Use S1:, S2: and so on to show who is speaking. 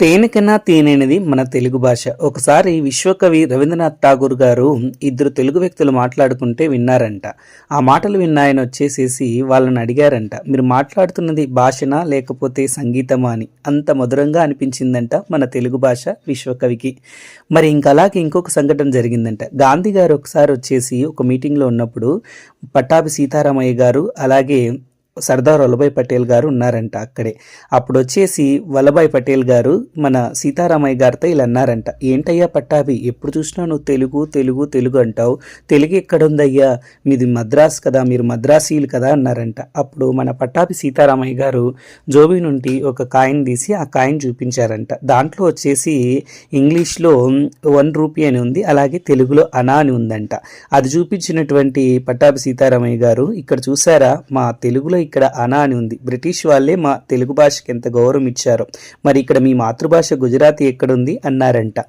S1: తేనెకన్నా తేనైనది మన తెలుగు భాష. ఒకసారి విశ్వకవి రవీంద్రనాథ్ ఠాగూర్ గారు ఇద్దరు తెలుగు వ్యక్తులు మాట్లాడుకుంటే విన్నారంట. ఆ మాటలు విన్న ఆయన వచ్చేసేసి వాళ్ళని అడిగారంట. మీరు మాట్లాడుతున్నది భాషనా లేకపోతే సంగీతమా అని. అంత మధురంగా అనిపించిందంట మన తెలుగు భాష విశ్వకవికి. మరి ఇంకలాగే అలాగే ఇంకొక సంఘటన జరిగిందంట. గాంధీ గారు ఒకసారి వచ్చేసి ఒక మీటింగ్లో ఉన్నప్పుడు పట్టాభి సీతారామయ్య గారు అలాగే సర్దార్ వల్లభాయ్ పటేల్ గారు ఉన్నారంట అక్కడే. అప్పుడు వచ్చేసి వల్లభాయ్ పటేల్ గారు మన సీతారామయ్య గారితో ఇలా అన్నారంట. ఏంటయ్యా పట్టాభి ఎప్పుడు చూసినా నువ్వు తెలుగు తెలుగు తెలుగు అంటావు. తెలుగు ఎక్కడుందయ్యా? మీది మద్రాస్ కదా మీరు మద్రాసీలు కదా అన్నారంట. అప్పుడు మన పట్టాభి సీతారామయ్య గారు జోబీ నుండి ఒక కాయిన్ తీసి ఆ కాయిన్ చూపించారంట. దాంట్లో వచ్చేసి ఇంగ్లీష్లో వన్ రూపీ అని ఉంది అలాగే తెలుగులో అనా అని ఉందంట. అది చూపించినటువంటి పట్టాభి సీతారామయ్య గారు ఇక్కడ చూసారా మా తెలుగులో ఇక్కడ అనా అని ఉంది. బ్రిటిష్ వాళ్ళే మా తెలుగు భాషకి ఎంత గౌరవం ఇచ్చారో. మరి ఇక్కడ మీ మాతృభాష గుజరాతీ ఎక్కడుంది? అన్నారంట.